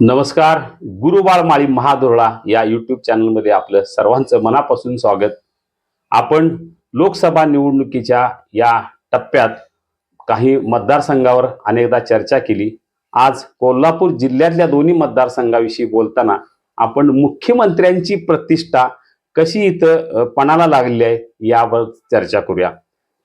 नमस्कार गुरुबाळ माळी महादोरळा या युट्यूब चॅनलमध्ये आपलं सर्वांचं मनापासून स्वागत. आपण लोकसभा निवडणुकीच्या या टप्प्यात काही मतदारसंघावर अनेकदा चर्चा केली. आज कोल्हापूर जिल्ह्यातल्या दोन्ही मतदारसंघाविषयी बोलताना आपण मुख्यमंत्र्यांची प्रतिष्ठा कशी इथं पणाला लागली आहे यावर चर्चा करूया.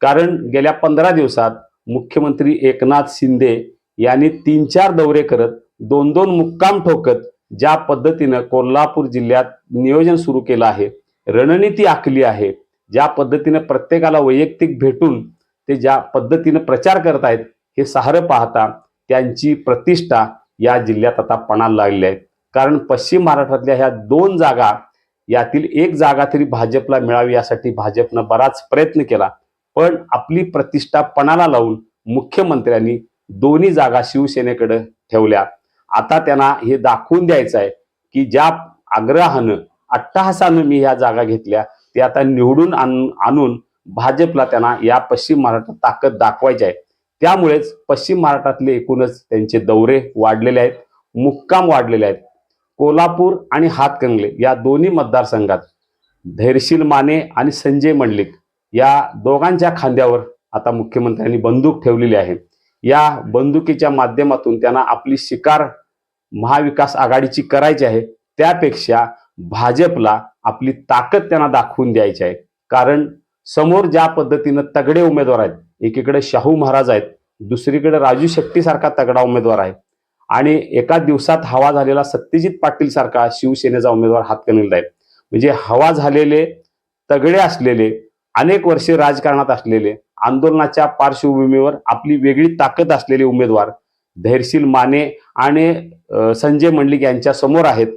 कारण गेल्या पंधरा दिवसात मुख्यमंत्री एकनाथ शिंदे यांनी तीन चार दौरे करत दोन दोन मुक्काम ठोकत ज्या पद्धतीनं कोल्हापूर जिल्ह्यात नियोजन सुरू केलं आहे रणनीती आखली आहे ज्या पद्धतीनं प्रत्येकाला वैयक्तिक भेटून ते ज्या पद्धतीनं प्रचार करत आहेत हे सारं पाहता त्यांची प्रतिष्ठा या जिल्ह्यात आता पणाला लागली आहे. कारण पश्चिम महाराष्ट्रातल्या ह्या दोन जागा यातील एक जागा तरी भाजपला मिळावी यासाठी भाजपनं बराच प्रयत्न केला. पण आपली प्रतिष्ठा पणाला लावून मुख्यमंत्र्यांनी दोन्ही जागा शिवसेनेकडे ठेवल्या. आता त्यांना हे दाखवून द्यायचं आहे की ज्या आग्रहानं अट्टहासानं मी ह्या जागा घेतल्या ते आता निवडून आणून भाजपला त्यांना या पश्चिम महाराष्ट्रात ताकद दाखवायची आहे. त्यामुळेच पश्चिम महाराष्ट्रातले एकूणच त्यांचे दौरे वाढलेले आहेत मुक्काम वाढलेले आहेत. कोल्हापूर आणि हातकंगले या दोन्ही मतदारसंघात धैर्यशील माने आणि संजय मंडलिक या दोघांच्या खांद्यावर आता मुख्यमंत्र्यांनी बंदूक ठेवलेली आहे. या बंदुकीच्या माध्यमातून त्यांना आपली शिकार महाविकास आघाडीची करायची आहे. त्यापेक्षा भाजपला आपली ताकद त्यांना दाखवून द्यायची आहे. कारण समोर ज्या पद्धतीनं तगडे उमेदवार आहेत एकीकडे शाहू महाराज आहेत दुसरीकडे राजू शेट्टी सारखा तगडा उमेदवार आहे. आणि एका दिवसात हवा झालेला सत्यजित पाटील सारखा शिवसेनेचा उमेदवार हातकणीला आहे म्हणजे हवा झालेले तगडे असलेले अनेक वर्षे राजकारणात असलेले आंदोलनाच्या पार्श्वभूमीवर आपली वेगळी ताकद असलेले उमेदवार धैर्यशील माने आणि संजय मंडलिक यांच्या समोर आहेत.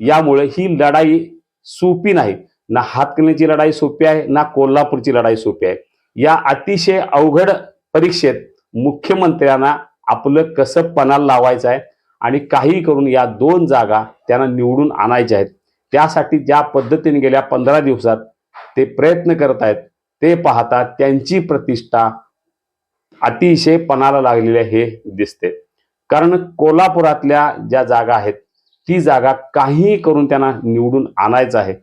यामुळे ही लढाई सोपी नाही. ना हातकणीची लढाई सोपी आहे ना कोल्हापूरची लढाई सोपी आहे. या अतिशय अवघड परीक्षेत मुख्यमंत्र्यांना आपलं कसं पणाला लावायचं आहे आणि काही करून या दोन जागा त्यांना निवडून आणायच्या आहेत. त्यासाठी ज्या पद्धतीने गेल्या पंधरा दिवसात ते प्रयत्न करत आहेत ते पाहता त्यांची प्रतिष्ठा अतिशय पणाला लागलेली हे दिसते. कारण कोल्हापुरातल्या ज्या जागा आहेत ती जागा काहीही करून त्यांना निवडून आणायचं आहे.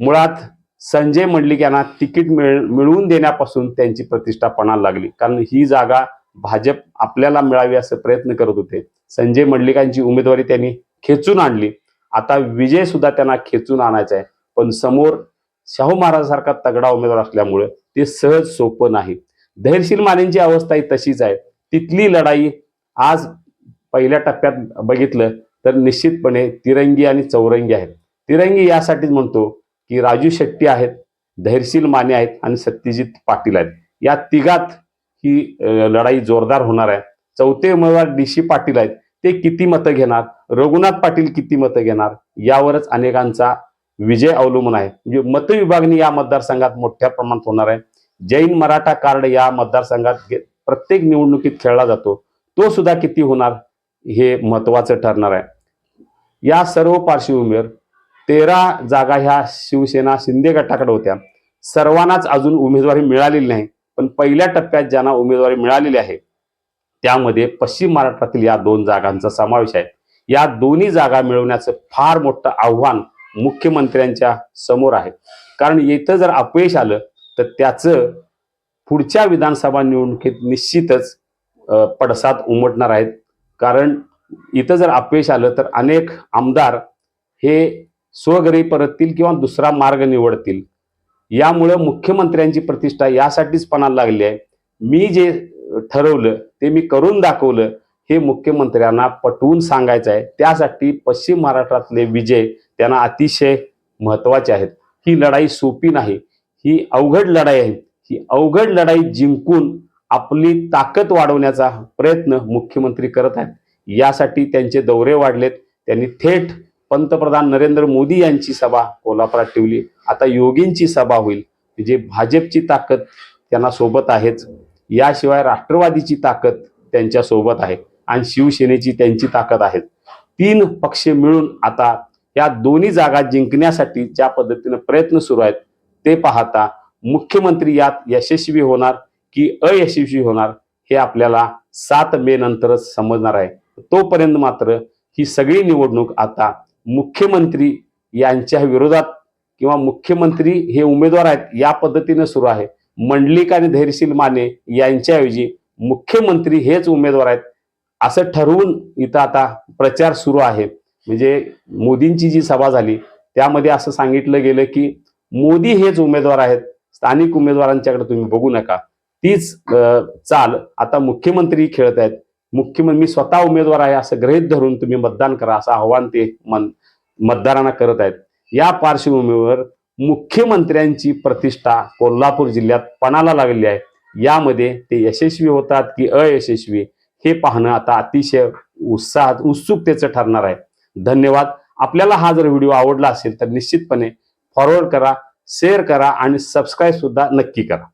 मुळात संजय मंडलिक यांना तिकीट मिळ मिळवून देण्यापासून त्यांची प्रतिष्ठा पणाला लागली. कारण ही जागा भाजप आपल्याला मिळावी असं प्रयत्न करत होते. संजय मंडलिकांची उमेदवारी त्यांनी खेचून आणली. आता विजय सुद्धा त्यांना खेचून आणायचा आहे. पण समोर शाहू महाराजांसारखा तगडा उमेदवार असल्यामुळे ते सहज सोपं नाही. धैर्यशील मानेंची अवस्था ही तशीच आहे. तिथली लढाई आज पहिल्या टप्प्यात बघितलं तर निश्चितपणे तिरंगी आणि चौरंगी आहेत. तिरंगी यासाठीच म्हणतो की राजू शेट्टी आहेत धैर्यशील माने आहेत आणि सत्यजित पाटील आहेत. या तिघात ही लढाई जोरदार होणार आहे. चौथे उमेदवार डी सी पाटील आहेत. ते किती मतं घेणार? रघुनाथ पाटील किती मतं घेणार? यावरच अनेकांचा विजय अवलंबून आहे. म्हणजे मतविभागणी या मतदारसंघात मोठ्या प्रमाणात होणार आहे. जैन मराठा कार्ड या मतदारसंघात प्रत्येक निवडणुकीत खेळला जातो. तो सुद्धा किती होणार हे महत्वाचं ठरणार आहे. या सर्व पार्श्वभूमीवर तेरा जागा ह्या शिवसेना शिंदे गटाकडे होत्या. सर्वांनाच अजून उमेदवारी मिळालेली नाही. पण पहिल्या टप्प्यात ज्यांना उमेदवारी मिळालेली आहे त्यामध्ये पश्चिम महाराष्ट्रातील या दोन जागांचा समावेश आहे. या दोन्ही जागा मिळवण्याचं फार मोठं आव्हान मुख्यमंत्र्यांच्या समोर आहे. कारण इथं जर अपयश आलं तर त्याचं पुढच्या विधानसभा निवडणुकीत निश्चितच पडसाद उमटणार आहेत. कारण इथं जर अपयश आलं तर अनेक आमदार हे स्वघरी परततील किंवा दुसरा मार्ग निवडतील. यामुळं मुख्यमंत्र्यांची प्रतिष्ठा यासाठीच पणाला लागली आहे. मी जे ठरवलं ते मी करून दाखवलं हे मुख्यमंत्र्यांना पटवून सांगायचं आहे. त्यासाठी पश्चिम महाराष्ट्रातले विजय त्यांना अतिशय महत्त्वाचे आहेत. ही लढाई सोपी नाही. ही अवघड लढाई आहे. ही अवघड लढाई जिंकून आपली ताकद वाढवण्याचा प्रयत्न मुख्यमंत्री करत आहेत. यासाठी त्यांचे दौरे वाढलेत. त्यांनी थेट पंतप्रधान नरेंद्र मोदी यांची सभा कोल्हापुरात ठेवली. आता योगींची सभा होईल. म्हणजे भाजपची ताकद त्यांना सोबत आहेच. याशिवाय राष्ट्रवादीची ताकद त्यांच्यासोबत आहे. आणि शिवसेनेची त्यांची ताकद आहे तीन पक्ष मिळून आता या दोन्ही जागा जिंकण्यासाठी ज्या पद्धतीनं प्रयत्न सुरू आहेत ते पाहता मुख्यमंत्री यात यशस्वी होणार की अयशस्वी होणार हे आपल्याला सात मे नंतरच समजणार आहे. तोपर्यंत मात्र ही सगळी निवडणूक आता मुख्यमंत्री यांच्या विरोधात किंवा मुख्यमंत्री हे उमेदवार आहेत या पद्धतीने सुरू आहे. मंडलिक आणि धैर्यशील माने यांच्याऐवजी मुख्यमंत्री हेच उमेदवार आहेत असं ठरवून इथं आता प्रचार सुरू आहे. म्हणजे मोदींची जी सभा झाली त्यामध्ये असं सांगितलं गेलं की मोदी हेच उमेदवार आहेत. स्थानिक उमेदवारांच्याकडे तुम्ही बघू नका. तीच चाल आता मुख्यमंत्री खेळत आहेत. मुख्यमंत्री मी स्वतः उमेदवार आहे असं गृहीत धरून तुम्ही मतदान करा असं आव्हान ते मन मतदारांना करत आहेत. या पार्श्वभूमीवर मुख्यमंत्र्यांची प्रतिष्ठा कोल्हापूर जिल्ह्यात पणाला लागलेली आहे. यामध्ये ते यशस्वी होतात की अयशस्वी? हे पाहणं आता अतिशय उत्साहात उत्सुकतेचं ठरणार आहे. धन्यवाद. आपल्याला हा जर व्हिडिओ आवडला असेल तर निश्चितपणे फॉरवर्ड करा शेअर करा आणि सबस्क्राईब सुद्धा नक्की करा.